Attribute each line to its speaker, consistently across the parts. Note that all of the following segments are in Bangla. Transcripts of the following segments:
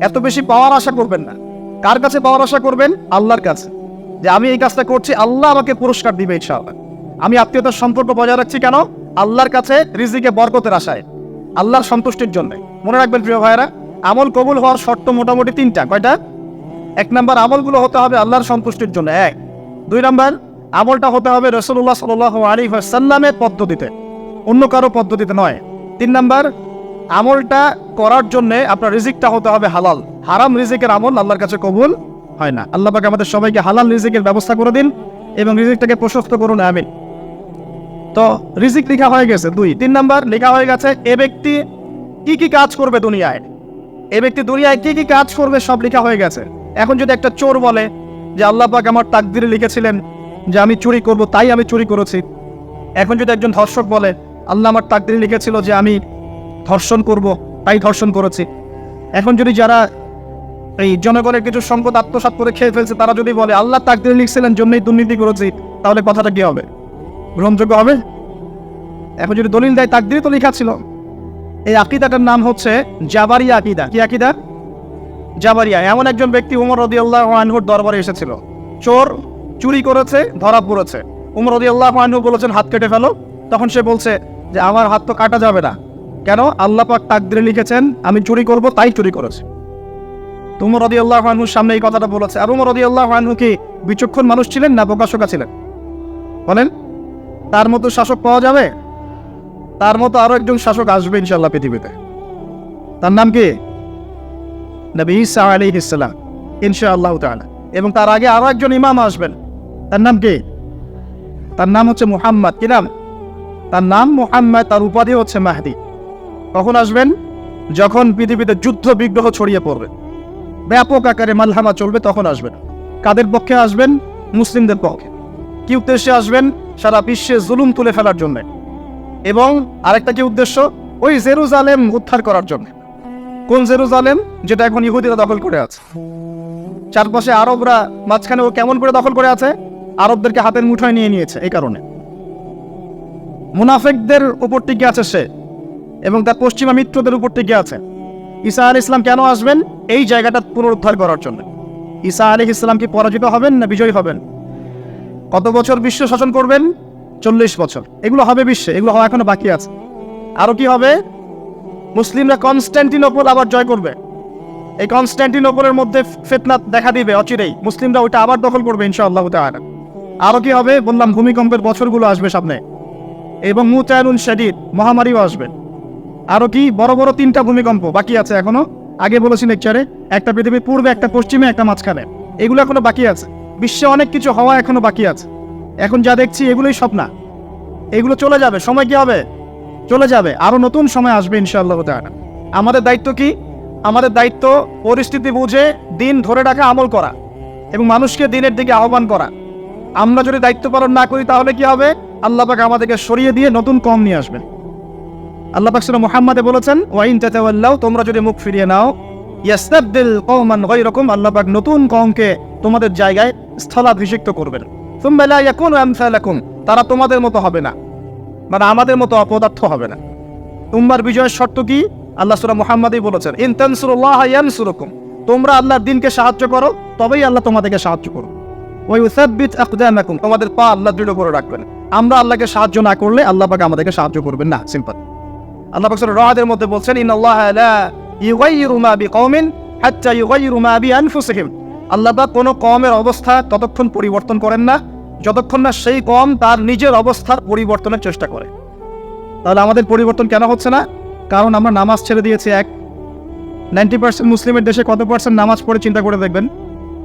Speaker 1: এত বেশি পাওয়ার আশা করবেন না। কার কাছে পাওয়ার আশা করবেন? আল্লাহর কাছে। যে আমি এই কাজটা করছি, আল্লাহ আমাকে পুরস্কার দিবে ইনশাআল্লাহ। আমি আত্মীয়তার সম্পর্ক বজায় রাখছি কেন? আল্লাহর কাছে রিজিকে বরকতের আশায়। আল্লাহর সন্তুষ্টির জন্য। মনে রাখবেন, প্রিয় ভাইয়েরা, আমল কবুল হওয়ার শর্ত মোটামুটি তিনটা। কয়টা? এক নাম্বার, আমলগুলো হতে হবে আল্লাহর সন্তুষ্টির জন্য। এক। দুই নাম্বার, আমলটা হতে হবে রসুল্লাহ সাল আলী সাল্লামের পদ্ধতিতে। অন্য কারও পদ্ধতিতে নয়। তিন নাম্বার আমলটা করার জন্য আপনার রিজিকটা হতে হবে হালাল। হারাম রিজিকের আমল আল্লাহর কাছে কবুল হয় না। আল্লাহ পাক আমাদের সবাইকে হালাল রিজিকের ব্যবস্থা করে দিন এবং রিজিকটাকে প্রশস্ত করুন, আমিন। তো রিজিক লেখা হয়ে গেছে, দুই। তিন নাম্বার, লেখা হয়ে গেছে, এ ব্যক্তি কি কি কাজ করবে দুনিয়ায়? এ ব্যক্তি দুনিয়ায় কি কি কাজ করবে সব লেখা হয়ে গেছে। এখন যদি একটা চোর বলে যে আল্লাহ পাক আমার তাকদিরে লিখেছিলেন যে আমি চুরি করব, তাই আমি চুরি করেছি। এখন যদি একজন ধর্ষক বলে, আল্লাহ আমার তাকদিরে লিখেছিল যে আমি ধর্ষণ করব, তাই ধর্ষণ করেছি। এখন যদি যারা এই জনগণের কিছু সম্পদ আত্মসাৎ করে খেয়ে ফেলছে, তারা যদি বলে, আল্লাহ তাকদিরে লিখছিলেন, জন্যই দুর্নীতি করেছি, তাহলে কথাটা কি হবে? গ্রহণযোগ্য হবে? এখন যদি দলিল দেয় তাকদিরে তো লেখা ছিল। এই আকিদাটার নাম হচ্ছে জাবারিয়া আকিদা। কি আকিদা? জাবারিয়া। এমন একজন ব্যক্তি উমর রদি আল্লাহ আনহুর দরবারে এসেছিল। চোর চুরি করেছে, ধরা পড়েছে। উমর রদি আল্লাহ আনহু বলেছেন, হাত কেটে ফেলো। তখন সে বলছে যে, আমার হাত তো কাটা যাবে না। কেন আল্লাহ পাক তাকদিরে লিখেছেন, আমি চুরি করব, তাই চুরি করেছি। তুমর রদি আল্লাহ আনহুর সামনে এই কথাটা বলেছে। আর রদি আল্লাহ আনহু কি বিচক্ষণ মানুষ ছিলেন না প্রকাশকা ছিলেন? বলেন, তার মতো শাসক পাওয়া যাবে? তার মতো আরও একজন শাসক আসবে ইনশাল্লাহ পৃথিবীতে। তার নাম কি? নবী ইসা আলী ইসলাম ইনশা আল্লাহ এবং তার আগে আরও একজন ইমাম আসবেন। তার নাম কি? তার নাম হচ্ছে মুহাম্মদ। কি নাম? তার নাম মুহাম্মদ, তার উপাধি হচ্ছে মাহদি। কখন আসবেন যখন পৃথিবীতে যুদ্ধ, বিগ্রহ ছড়িয়ে পড়বে। ব্যাপক আকারে মালহামা চলবে, তখন আসবেন। কাদের পক্ষে আসবেন? মুসলিমদের পক্ষে। কি উদ্দেশ্যে আসবেন? সারা বিশ্বে জুলুম তুলে ফেলার জন্য। এবং আরেকটা কি উদ্দেশ্য? ওই জেরুজালেম উদ্ধার করার জন্য। কোন জেরুজালেম? যেটা এখন ইহুদিরা দখল করে আছে। চারপাশে আরবরা মাঝখানে ও কেমন করে দখল করে আছে? আরবদেরকে হাতের মুঠোয় নিয়ে নিয়েছে এই কারণে। মুনাফেকদের উপর টিকে আছে সে। এবং তার পশ্চিমা মিত্রদের উপর টিকে আছে। ঈসা আলী ইসলাম কেন আসবেন? এই জায়গাটা পুনরুদ্ধার করার জন্য। ঈসা আলী ইসলাম কি পরাজিত হবেন না বিজয়ী হবেন? কত বছর বিশ্ব শাসন করবেন? চল্লিশ বছর। এগুলো হবে বিশ্বে, এগুলো হওয়া এখনও বাকি আছে। আরও কি হবে? মুসলিমরা কনস্ট্যান্টিনোপল আবার জয় করবে। এই কনস্ট্যান্টিনোপলের মধ্যে ফেতনা দেখা দিবে অচিরেই। মুসলিমরা ওইটা আবার দখল করবে ইনশাআল্লাহ তাআলা। আরও কি হবে? বললাম, ভূমিকম্পের বছরগুলো আসবে সামনে। এবং মুতায়নুন শাদিদ, মহামারীও আসবে। আরও কি? বড় বড় তিনটা ভূমিকম্প বাকি আছে এখনও। আগে বলেছি লেকচারে একটা পৃথিবীর পূর্বে, একটা পশ্চিমে, একটা মাঝখানে। এগুলো এখনও বাকি আছে। বিশ্বে অনেক কিছু হওয়া এখনও বাকি আছে। এখন যা দেখছি এগুলোই স্বপ্ন। এগুলো চলে যাবে। সময় কি হবে? চলে যাবে। আরও নতুন সময় আসবে ইনশাআল্লাহ তাআলা। আমাদের দায়িত্ব কি? আমাদের দায়িত্ব পরিস্থিতি বুঝে দিন ধরে রাখা, আমল করা এবং মানুষকে দিনের দিকে আহ্বান করা। আমরা যদি দায়িত্ব পালন না করি তাহলে কি হবে? আল্লাহ পাক আমাদেরকে সরিয়ে দিয়ে নতুন কম নিয়ে আসবেন। আল্লাহ পাক সুরা মুহাম্মাদে বলেছেন ওয়াইন তাতাওয়াল্লাও তোমরা যদি মুখ ফিরিয়ে নাও, ইয়াস্তাবদিল কওমান গায়রাকুম আল্লাহ পাক নতুন কওমকে তোমাদের জায়গায় স্থলাভিষিক্ত করবেন। সুম্মা লা ইয়াকুনু আমসালাকুম, তারা তোমাদের মতো হবে না মানে আমাদের মতো অপদার্থ হবে না। উম্মার বিজয়ের শর্ত কি? আল্লাহ সুরা মুহাম্মাদই বলেছেন, ইন তানসুরুল্লাহ ইয়ানসুরুকুম তোমরা আল্লাহর দিনকে সাহায্য করো, তবেই আল্লাহ তোমাদেরকে সাহায্য করবে। ওই ইউসাব্বিত আকদামাকুম তোমাদের পা আল্লাহ দৃঢ় করে রাখবেন। আমরা আল্লাহকে সাহায্য না করলে আল্লাহ পাক আমাদেরকে সাহায্য করবেন না, সিম্পল। আল্লাহ পাক সূরা মধ্যে বলছেন, ইন্নাল্লাহ লা আল্লাহ পাক কোনো অবস্থা ততক্ষণ পরিবর্তন করেন না, যতক্ষণ না সেই কম তার নিজের অবস্থার পরিবর্তনের চেষ্টা করে। তাহলে আমাদের পরিবর্তন কেন হচ্ছে না? কারণ আমরা নামাজ ছেড়ে দিয়েছি, এক। নাইনটি পার্সেন্ট মুসলিমের দেশে কত পার্সেন্ট নামাজ পড়ে চিন্তা করে দেখবেন?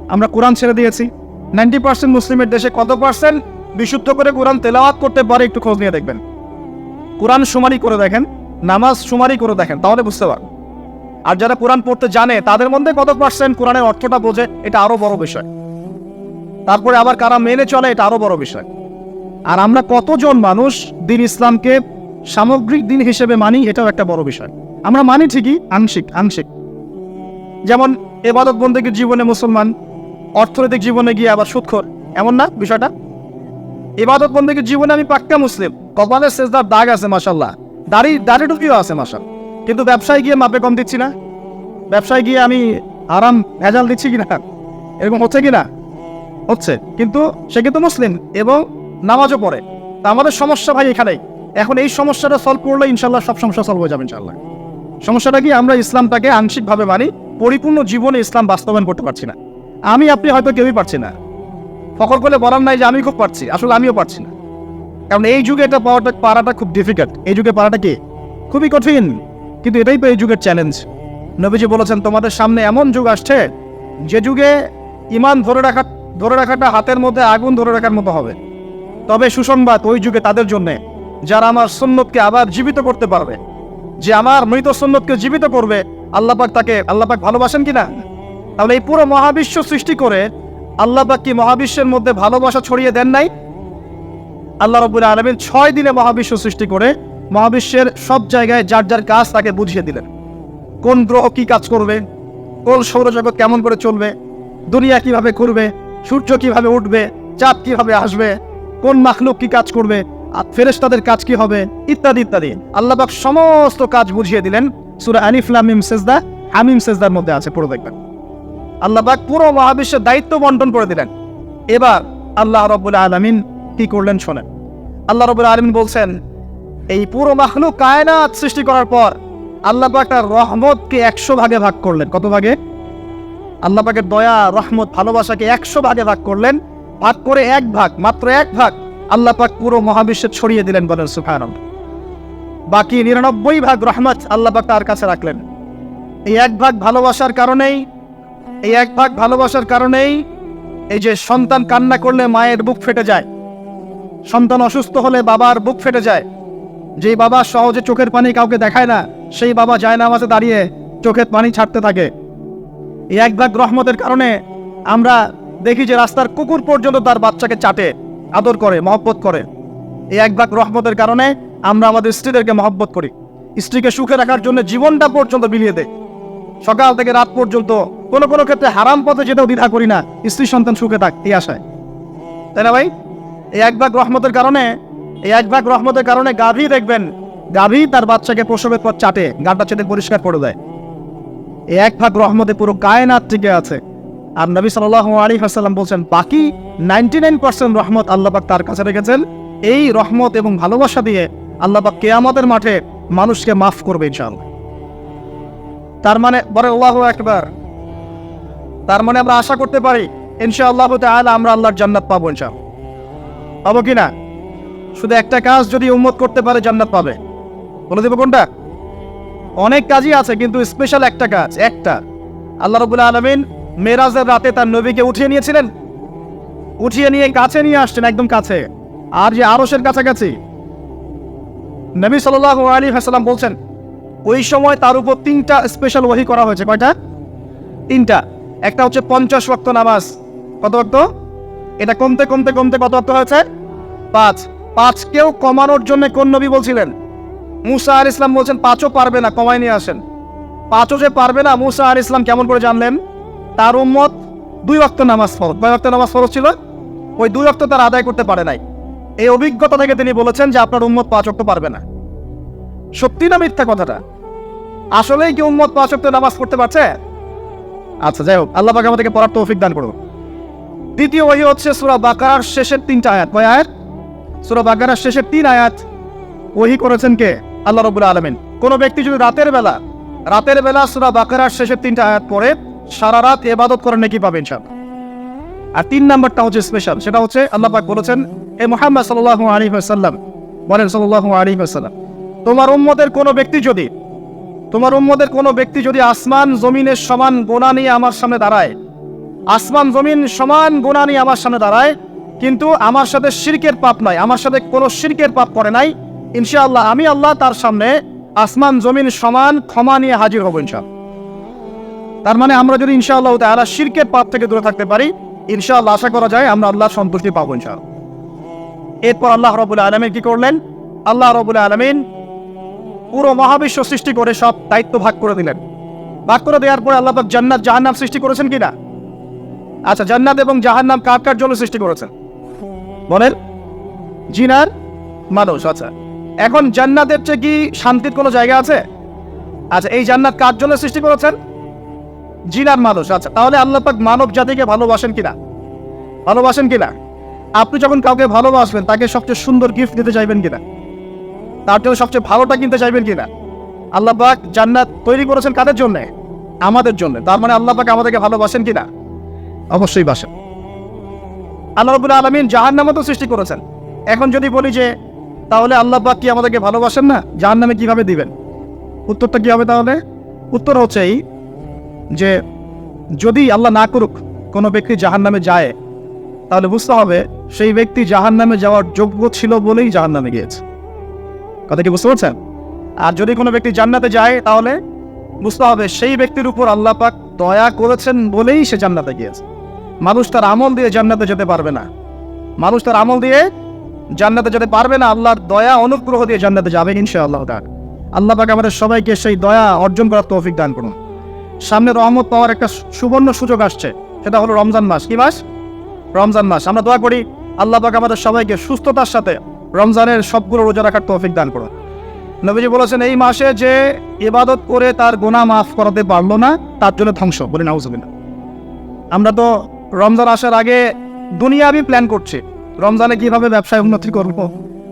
Speaker 1: আমরা কোরআন ছেড়ে দিয়েছি, নাইনটি পার্সেন্ট মুসলিমের দেশে কত পার্সেন্ট বিশুদ্ধ করে কোরআন তেলাওয়াত করতে পারে একটু খোঁজ নিয়ে দেখবেন। কোরআন সুমারি করে দেখেন নামাজ সুমারি করে দেখেন, তাহলে বুঝতে পারবেন। আর যারা কোরআন পড়তে জানে, তাদের মধ্যে কত পার্সেন্ট কোরআনের অর্থটা বোঝে, এটা আরও বড় বিষয়। তারপরে আবার কারা মেনে চলে, এটা আরও বড় বিষয়। আর আমরা কতজন মানুষ দিন ইসলামকে সামগ্রিক দিন হিসেবে মানি, এটাও একটা বড় বিষয়। আমরা মানি ঠিকই, আংশিক আংশিক। যেমন এবাদত বন্দীকে জীবনে মুসলমান, অর্থনৈতিক জীবনে গিয়ে আবার সুৎখর এমন না বিষয়টা? এবাদত বন্দীকে জীবনে আমি পাক্কা মুসলিম কপালের শেষদার দাগ আছে মাসাল্লাহ দাড়ি দাড়ি টুকিও আছে মাসাল কিন্তু ব্যবসায় গিয়ে মাপে কম দিচ্ছি না। ব্যবসায় গিয়ে আমি আরাম ভেজাল দিচ্ছি কিনা? এরকম হচ্ছে কিনা? হচ্ছে। কিন্তু সে কিন্তু মুসলিম এবং নামাজও পড়ে। তা আমাদের সমস্যা ভাই এখানেই। এখন এই সমস্যাটা সলভ করলে ইনশাল্লাহ সব সমস্যা সলভ হয়ে যাবে ইনশাল্লাহ। সমস্যাটা কি? আমরা ইসলামটাকে আংশিকভাবে মানি, পরিপূর্ণ জীবনে ইসলাম বাস্তবায়ন করতে পারছি না। আমি, আপনি হয়তো কেউই পারছি না। ফখর করলে বলার নাই যে আমি খুব পারছি। আসলে আমিও পারছি না। কারণ এই যুগে এটা পাওয়াটা, পারাটা খুব ডিফিকাল্ট এই যুগে পারাটা কি? খুবই কঠিন, কিন্তু এটাই তো এই যুগের চ্যালেঞ্জ নবীজি বলেছেন, তোমাদের সামনে এমন যুগ আসছে, যে যুগে ইমান ধরে রাখা, ধরে রাখাটা হাতের মধ্যে আগুন ধরে রাখার মতো হবে। তবে সুসংবাদ ওই যুগে তাদের জন্য, যারা আমার সুন্নতকে আবার জীবিত করতে পারবে, যে আমার মৃত সুন্নতকে জীবিত করবে আল্লাপাক তাকে আল্লাপাক ভালোবাসেন কিনা? তাহলে এই পুরো মহাবিশ্ব সৃষ্টি করে আল্লাপাক কি মহাবিশ্বের মধ্যে ভালোবাসা ছড়িয়ে দেন নাই? আল্লাহ রবুল আলমিন ছয় দিনে মহাবিশ্ব সৃষ্টি করে মহাবিশ্বের সব জায়গায় যার যার কাজ তাকে বুঝিয়ে দিলেন। কোন গ্রহ কি কাজ করবে? কোন সৌরজগৎ কেমন করে চলবে? দুনিয়া কীভাবে করবে সূর্য কীভাবে উঠবে? চাঁদ কীভাবে আসবে? কোন মাখলুক কি কাজ করবে? আর ফেরেশতাদের কাজ কি হবে? ইত্যাদি ইত্যাদি। আল্লাহবাক সমস্ত কাজ বুঝিয়ে দিলেন। সুরা আনিফলামিম সেজদা হামিম সেজদার মধ্যে আছে পুরো দেখবেন। আল্লাহবাক পুরো মহাবিশ্বের দায়িত্ব বন্টন করে দিলেন। এবার আল্লাহ রব্বুল আলমিন কি করলেন শোনেন। আল্লাহ রব্বুল আলমিন বলছেন, এই পুরো মাখলুক কায়নাত সৃষ্টি করার পর আল্লাহ পাক রহমতকে একশো ভাগে ভাগ করলেন। কত ভাগে? আল্লাহ পাকের দয়া, রহমত, ভালোবাসাকে একশো ভাগে ভাগ করলেন, ভাগ করে এক ভাগ, মাত্র এক ভাগ আল্লাহ পাক পুরো মহাবিশ্বে ছড়িয়ে দিলেন বলেন সুফায়ন বাকি নিরানব্বই ভাগ রহমত আল্লাহ পাক তার কাছে রাখলেন। এই এক ভাগ ভালোবাসার কারণেই, এই এক ভাগ ভালোবাসার কারণেই এই যে সন্তান কান্না করলে মায়ের বুক ফেটে যায় সন্তান অসুস্থ হলে বাবার বুক ফেটে যায়। যেই বাবা সহজে চোখের পানি কাউকে দেখায় না, সেই বাবা যায় না আমাকে দাঁড়িয়ে চোখের পানি ছাড়তে থাকে। এই এক ভাগ রহমতের কারণে আমরা দেখি যে রাস্তার কুকুর পর্যন্ত তার বাচ্চাকে চাটে, আদর করে, মহব্বত করে। এই এক ভাগ রহমতের কারণে আমরা আমাদের স্ত্রীদেরকে মহব্বত করি। স্ত্রীকে সুখে রাখার জন্য জীবনটা পর্যন্ত বিলিয়ে দেয়। সকাল থেকে রাত পর্যন্ত কোনো কোনো ক্ষেত্রে হারাম পথে যেতেও দ্বিধা করি না, স্ত্রী সন্তান সুখে থাক, এই আশায়। তাই না ভাই? এই এক ভাগ রহমতের কারণে, এই এক ভাগ রহমতের কারণে গাভী দেখবেন, গাভী তার বাচ্চাকে প্রসবের পর চাটে গাটা চেটে পরিষ্কার করে দেয়। এই এক ভাগ রহমতে পুরো কায়নাত টিকে আছে। আর নবী সাল্লাহ আলী হাসাল্লাম বলছেন, বাকি নাইনটি নাইন পার্সেন্ট রহমত আল্লাহবাক তার কাছে রেখেছেন। এই রহমত এবং ভালোবাসা দিয়ে আল্লাহবাক কেয়ামতের মাঠে মানুষকে মাফ করবে ইনশাআল্লাহ। তার মানে বলে আল্লাহ একবার তার মানে আমরা আশা করতে পারি, ইনশাআল্লাহ তাহলে আমরা আল্লাহর জান্নাত পাবো ইনশাআল্লাহ। পাবো কি না শুধু একটা কাজ যদি উম্মত করতে পারে, জান্নাত পাবে। বলে দেবো কোনটা? অনেক কাজই আছে, কিন্তু স্পেশাল একটা কাজ, একটা। আল্লাহ রবুল্লা আলমিন মেরাজের রাতে তার নবীকে উঠিয়ে নিয়েছিলেন। উঠিয়ে নিয়ে কাছে নিয়ে আসছেন, একদম কাছে। আর যে আরসের কাছাকাছি। নবী সাল আলী হাসালাম বলছেন, ওই সময় তার উপর তিনটা স্পেশাল ওহি করা হয়েছে। কয়টা? তিনটা। একটা হচ্ছে পঞ্চাশ ওয়াক্ত নামাজ। কত ওয়াক্ত? এটা কমতে কমতে কমতে কত অর্থ হয়েছে? পাঁচ। পাঁচকেও কমানোর জন্য কোন নবী বলছিলেন? মুসা আর ইসলাম বলছেন, পাঁচও পারবে না কমাই নিয়ে আসেন। পাঁচও যে পারবে না, মুসা আর ইসলাম কেমন করে জানলেন? তার উম্মত দুই ওয়াক্ত নামাজ ফরজ। কয় ওয়াক্ত নামাজ ফরজ ছিল? ওই দুই ওয়াক্ত তার আদায় করতে পারে নাই। এই অভিজ্ঞতা থেকে তিনি বলেছেন যে, আপনার উম্মত পাঁচ ওয়াক্ত পারবে না। সত্যি না মিথ্যা কথাটা? আসলেই কি উম্মত পাঁচ ওয়াক্ত নামাজ পড়তে পারছে? আচ্ছা যাই হোক, আল্লাহ পাক আমাদেরকে পড়ার তৌফিক দান করুন। দ্বিতীয় ওহি হচ্ছে সুরা বাকার শেষের তিনটা আয়াত। কয় আয়াত? সুরা বাকারার শেষের তিন আয়াত। ওহি করেছেন কে? আল্লাহ রবুল্লা আলমিন। কোনো ব্যক্তি যদি রাতের বেলা রাতের বেলা সুরা বাকারার শেষের তিনটা আয়াত পড়ে, সারা রাত এবাদত করে নাকি পাবেন সব আর তিন নাম্বারটা হচ্ছে স্পেশাল সেটা হচ্ছে আল্লাহ পাক বলেছেন, এ মোহাম্মদ সাল্লাহ আলী সাল্লাম বলেন সাল্লাহ আলী সাল্লাম তোমার উম্মতের কোনো ব্যক্তি যদি, তোমার উম্মদের কোনো ব্যক্তি যদি আসমান জমিনের সমান গোনা নিয়ে আমার সামনে দাঁড়ায় আসমান, জমিন সমান গোনা নিয়ে আমার সামনে দাঁড়ায়, কিন্তু আমার সাথে শিরকের পাপ নাই, আমার সাথে কোনো শিরকের পাপ করে নাই। ইনশাআল্লাহ আমি আল্লাহ তার সামনে আসমান, জমিন সমান ক্ষমা নিয়ে হাজির হব ইনশাআল্লাহ। তার মানে আমরা যদি ইনশাআল্লাহ তাআলা শিরকের পাপ থেকে দূরে থাকতে পারি, ইনশাআল্লাহ আশা করা যায় আমরা আল্লাহর সন্তুষ্টি পাবো ইনশাআল্লাহ। এরপর আল্লাহ রবুল আলমিন কি করলেন? আল্লাহ রবুল আলমিন পুরো মহাবিশ্ব সৃষ্টি করে সব দায়িত্ব ভাগ করে দিলেন। ভাগ করে দেওয়ার পরে আল্লাহ জান্নাত, জাহান্নাম সৃষ্টি করেছেন কিনা? আচ্ছা জান্নাত এবং জাহান্নাম কার কার জন্য সৃষ্টি করেছেন বলেন জিনার, মানুষ আচ্ছা। এখন জান্নাতের চেয়ে কি শান্তির কোনো জায়গা আছে? আচ্ছা এই জান্নাত কার জন্য সৃষ্টি করেছেন? জিনার, মানুষ আচ্ছা। তাহলে আল্লাহ পাক মানব জাতিকে ভালোবাসেন কিনা? ভালোবাসেন কিনা? আপনি যখন কাউকে ভালোবাসবেন, তাকে সবচেয়ে সুন্দর গিফট দিতে চাইবেন কিনা? তার জন্য সবচেয়ে ভালোটা কিনতে চাইবেন কিনা? আল্লাহ পাক জান্নাত তৈরি করেছেন কাদের জন্য? আমাদের জন্য। তার মানে আল্লাহ পাক আমাদেরকে ভালোবাসেন কিনা? অবশ্যই বাসেন আল্লাহ রবুল্লা আলমিন জাহান নামে তো সৃষ্টি করেছেন। এখন যদি বলি যে, তাহলে আল্লাহ পাক কি আমাদেরকে ভালোবাসেন না? জাহান নামে কীভাবে দিবেন? উত্তরটা কি হবে তাহলে? উত্তর হচ্ছে এই যে, যদি আল্লাহ না করুক, কোনো ব্যক্তি জাহান নামে যায়, তাহলে বুঝতে হবে সেই ব্যক্তি জাহান নামে যাওয়ার যোগ্য ছিল বলেই জাহান নামে গিয়েছে। কথা কি বুঝতে পারছেন? আর যদি কোনো ব্যক্তি জান্নাতে যায়, তাহলে বুঝতে হবে সেই ব্যক্তির উপর আল্লাহ পাক দয়া করেছেন বলেই সে জান্নাতে গিয়েছে। মানুষ তার আমল দিয়ে জান্নাতে যেতে পারবে না। মানুষ তার আমল দিয়ে জান্নাতে যেতে পারবে না, আল্লাহর দয়া, অনুগ্রহ দিয়ে জান্নাতে যাবে, ইনশাআল্লাহ। তার আল্লাহ পাক আমাদের সবাইকে সেই দয়া অর্জন করার তৌফিক দান করুন। সামনে রহমত পাওয়ার একটা সুবর্ণ সুযোগ আসছে, সেটা হলো রমজান মাস। কি মাস? রমজান মাস। আমরা দোয়া করি, আল্লাহ পাক আমাদের সবাইকে সুস্থতার সাথে রমজানের সবগুলো রোজা রাখার তৌফিক দান করুন। নবীজি বলেছেন, এই মাসে যে ইবাদত করে তার গোনা মাফ করাতে পারল না, তার জন্য ধ্বংস। বলে, নাউজুবিল্লাহ। আমরা তো রমজান আসার আগে দুনিয়াবি প্ল্যান করছি। রমজানে কীভাবে ব্যবসায় উন্নতি করব?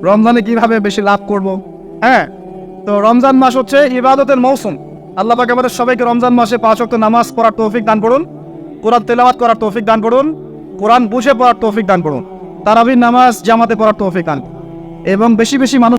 Speaker 1: রমজানে কীভাবে বেশি লাভ করব? হ্যাঁ তো রমজান মাস হচ্ছে ইবাদতের মৌসুম। আল্লাহ পাক আমাদের সবাইকে রমজান মাসে পাঁচ ওয়াক্ত নামাজ পড়ার তৌফিক দান করুন। কোরআন তেলাওয়াত করার তৌফিক দান করুন। কোরআন বুঝে পড়ার তৌফিক দান করুন। তারাবির নামাজ জামাতে পড়ার তৌফিক দান এবং বেশি বেশি মানুষ